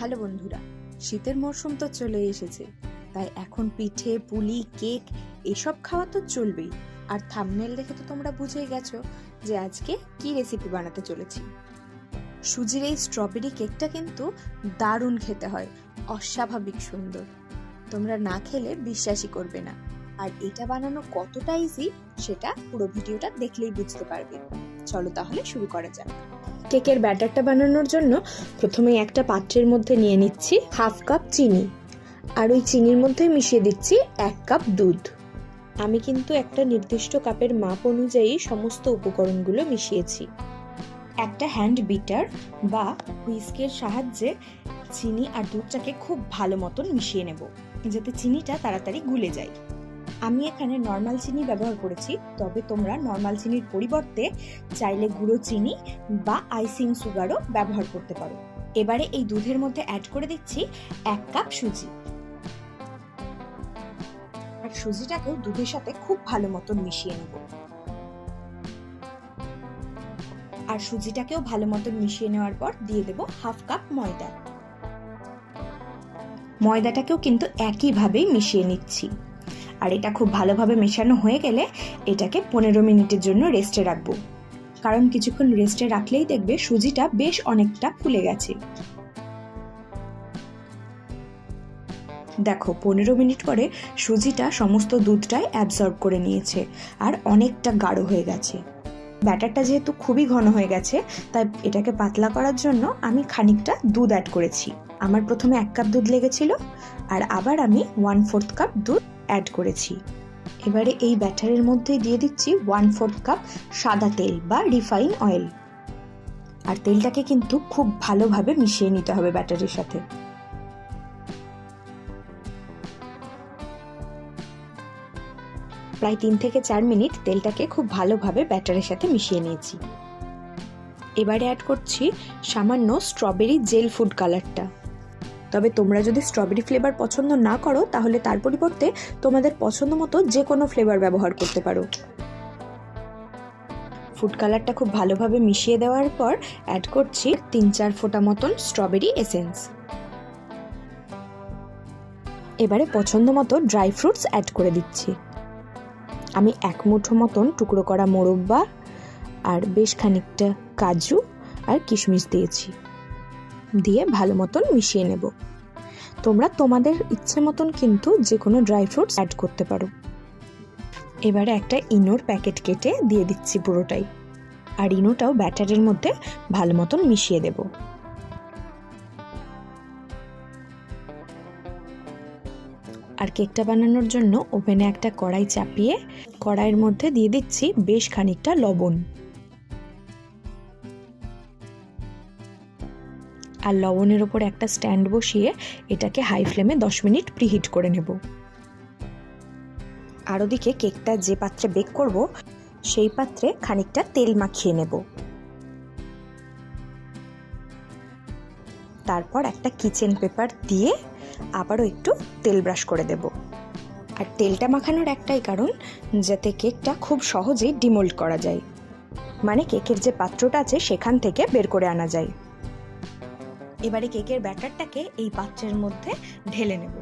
Hello বন্ধুরা, শীতের মরশুম তো চলে এসেছে। তাই এখন পিঠে, পুলি, কেক, এসব খাওয়া তো চলবেই। আর থামনেল দেখে তো তোমরা বুঝেই গেছো যে আজকে কি রেসিপি বানাতে চলেছি। সুজির এই স্ট্রবেরি কেকটা কিন্তু দারুণ খেতে হয়, অস্বাভাবিক সুন্দর। তোমরা না খেলে বিশ্বাসই করবে না। আর এটা বানানো কতটা ইজি সেটা পুরো ভিডিওটা দেখলেই বুঝতে পারবে। চলো তাহলে শুরু করা যাক। কেকের ব্যাটারটা বানানোর জন্য প্রথমে একটা পাত্রের মধ্যে নিয়ে নিচ্ছি হাফ কাপ চিনি। আর ওই চিনির মধ্যে মিশিয়ে দিচ্ছি এক কাপ দুধ। আমি কিন্তু একটা নির্দিষ্ট কাপের মাপ অনুযায়ী সমস্ত উপকরণগুলো মিশিয়েছি। একটা হ্যান্ড বিটার বা হুইস্কের সাহায্যে চিনি আর দুধটাকে খুব ভালো মতন মিশিয়ে নেব, যাতে চিনিটা তাড়াতাড়ি গুলে যায়। আমি এখানে নর্মাল চিনি ব্যবহার করেছি, তবে তোমরা নর্মাল চিনির পরিবর্তে চাইলে গুঁড়ো চিনি বা আইসিং সুগারও ব্যবহার করতে পারো। এবারে এই দুধের মধ্যে অ্যাড করে দিচ্ছি এক কাপ সুজি। আর সুজিটাকেও দুধের সাথে খুব ভালো মতন মিশিয়ে নেব। আর সুজিটাকেও ভালো মতন মিশিয়ে নেওয়ার পর দিয়ে দেব হাফ কাপ ময়দা। ময়দাটাকেও কিন্তু একইভাবেই মিশিয়ে নিচ্ছি। আর এটা খুব ভালোভাবে মেশানো হয়ে গেলে এটাকে পনেরো মিনিটের জন্য রেস্টে রাখব। কারণ কিছুক্ষণ রেস্টে রাখলেই দেখবে সুজিটা বেশ অনেকটা ফুলে গেছে। দেখো, পনেরো মিনিট পরে সুজিটা সমস্ত দুধটাই অ্যাবজর্ব করে নিয়েছে আর অনেকটা গাঢ় হয়ে গেছে। ব্যাটারটা যেহেতু খুবই ঘন হয়ে গেছে, তাই এটাকে পাতলা করার জন্য আমি খানিকটা দুধ অ্যাড করেছি। আমার প্রথমে এক কাপ দুধ লেগেছিল আর আবার আমি ওয়ান ফোর্থ কাপ দুধ অ্যাড করেছি। এবারে এই ব্যাটারের মধ্যে দিয়ে দিচ্ছি ওয়ান ফোর্থ কাপ সাদা তেল বা রিফাইন অয়েল আর তেলটাকে কিন্তু খুব ভালোভাবে মিশিয়ে নিতে হবে ব্যাটারের সাথে। প্রায় তিন থেকে চার মিনিট তেলটাকে খুব ভালোভাবে ব্যাটারের সাথে মিশিয়ে নিয়েছি। এবারে অ্যাড করছি সামান্য স্ট্রবেরি জেল ফুড কালারটা তবে তোমরা যদি স্ট্রবেরি ফ্লেভার পছন্দ না করো, তাহলে তার পরিবর্তে তোমাদের পছন্দ মতো যে কোনো ফ্লেভার ব্যবহার করতে পারো। ফুড কালারটা খুব ভালোভাবে মিশিয়ে দেওয়ার পর অ্যাড করছি তিন চার ফোঁটা মতন স্ট্রবেরি এসেন্স এবারে পছন্দ মতো ড্রাই ফ্রুটস অ্যাড করে দিচ্ছি। আমি এক মুঠো মতন টুকরো করা মোরব্বা আর বেশ খানিকটা কাজু আর কিশমিশ দিয়েছি। দিয়ে ভালো মতন মিশিয়ে নেব। তোমরা তোমাদের ইচ্ছে মতন কিন্তু যে কোনো ড্রাই ফ্রুটস অ্যাড করতে পারো। এবারে একটা ইনোর প্যাকেট কেটে দিয়ে দিচ্ছি পুরোটাই। আর ইনোটাও ব্যাটারের মধ্যে ভালো মতন মিশিয়ে দেব। আর কেকটা বানানোর জন্য ওভেনে একটা কড়াই চাপিয়ে কড়াইয়ের মধ্যে দিয়ে দিচ্ছি বেশ খানিকটা লবণ। আর লবণের ওপর একটা স্ট্যান্ড বসিয়ে এটাকে হাই ফ্লেমে দশ মিনিট প্রিহিট করে নেব। আর ওদিকে কেকটা যে পাত্রে বেক করব, সেই পাত্রে খানিকটা তেল মাখিয়ে নেব। তারপর একটা কিচেন পেপার দিয়ে আবারও একটু তেল ব্রাশ করে দেব। আর তেলটা মাখানোর একটাই কারণ, যাতে কেকটা খুব সহজেই ডিমোল্ড করা যায়। মানে কেকের যে পাত্রটা আছে, সেখান থেকে বের করে আনা যায়। এবারে কেকের ব্যাটারটাকে এই পাত্রের মধ্যে ঢেলে নেব।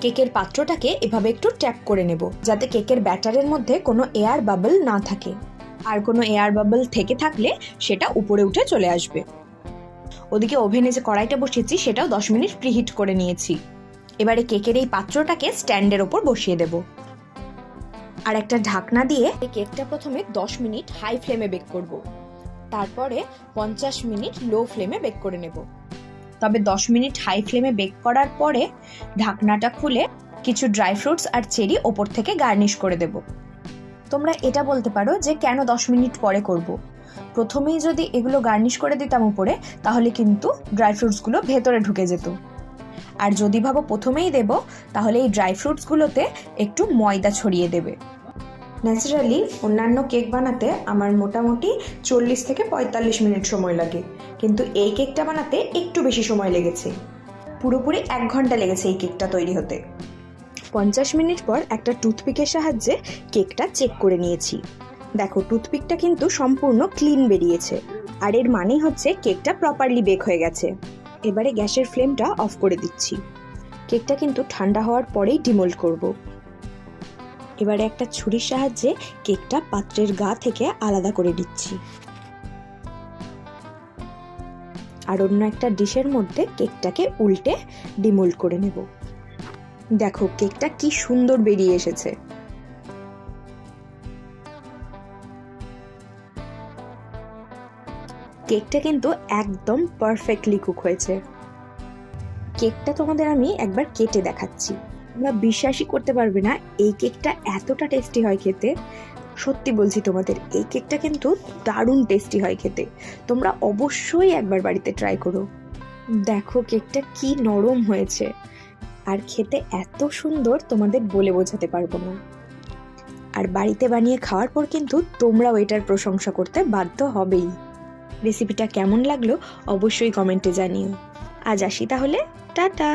কেকের পাত্রটাকে এভাবে একটু ট্যাপ করে নেব, যাতে কেকের ব্যাটারের মধ্যে কোনো এয়ার বাবল না থাকে। আর কোনো এয়ার বাবল থেকে থাকলে সেটা উপরে উঠে চলে আসবে। ওদিকে ওভেনে যে কড়াইটা বসিয়েছি, সেটাও দশ মিনিট প্রিহিট করে নিয়েছি। এবারে কেকের এই পাত্রটাকে স্ট্যান্ডের ওপর বসিয়ে দেবো। আর একটা ঢাকনা দিয়ে এই কেকটা প্রথমে 10 মিনিট হাই ফ্লেমে বেক করব। তারপরে পঞ্চাশ মিনিট লো ফ্লেমে বেক করে নেব। তবে 10 মিনিট হাই ফ্লেমে বেক করার পরে ঢাকনাটা খুলে কিছু ড্রাই ফ্রুটস আর চেরি ওপর থেকে গার্নিশ করে দেব। তোমরা এটা বলতে পারো যে কেন 10 মিনিট পরে করব। প্রথমেই যদি এগুলো গার্নিশ করে দিতাম উপরে, তাহলে কিন্তু ড্রাই ফ্রুটসগুলো ভেতরে ঢুকে যেত। আর যদি ভাবো প্রথমেই দেব, তাহলে এই ড্রাই ফ্রুটসগুলোতে একটু ময়দা ছড়িয়ে দেবে। ন্যাচারালি অন্যান্য কেক বানাতে আমার মোটামুটি চল্লিশ থেকে পঁয়তাল্লিশ মিনিট সময় লাগে। কিন্তু এই কেকটা বানাতে একটু বেশি সময় লেগেছে। পুরোপুরি এক ঘণ্টা লেগেছে এই কেকটা তৈরি হতে। পঞ্চাশ মিনিট পর একটা টুথপিকের সাহায্যে কেকটা চেক করে নিয়েছি। দেখো টুথপিকটা কিন্তু সম্পূর্ণ ক্লিন বেরিয়েছে। আর এর মানেই হচ্ছে কেকটা প্রপারলি বেক হয়ে গেছে। এবারে গ্যাসের ফ্লেমটা অফ করে দিচ্ছি। কেকটা কিন্তু ঠান্ডা হওয়ার পরেই ডিমোল্ড করব। এবারে একটা ছুরির সাহায্যে কেকটা পাত্রের গা থেকে আলাদা করে দিচ্ছি আর অন্য একটা ডিশের মধ্যে কেকটাকে উল্টে ডিমোল্ড করে নেব। দেখো, কেকটা কি সুন্দর বেরিয়ে এসেছে। কেকটা কিন্তু একদম পারফেক্টলি কুক হয়েছে। কেকটা তোমাদের আমি একবার কেটে দেখাচ্ছি। তোমরা বিশ্বাসই করতে পারবে না, এই কেকটা এতটা টেস্টি হয় খেতে। সত্যি বলছি তোমাদের, এই কেকটা কিন্তু দারুণ টেস্টি হয় খেতে। তোমরা অবশ্যই একবার বাড়িতে ট্রাই করো। দেখো কেকটা কি নরম হয়েছে। আর খেতে এত সুন্দর তোমাদের বলে বোঝাতে পারব না। আর বাড়িতে বানিয়ে খাওয়ার পর কিন্তু তোমরাও এটার প্রশংসা করতে বাধ্য হবেই। রেসিপিটা কেমন লাগল অবশ্যই কমেন্টে জানিও। আজ আসি তাহলে টাটা!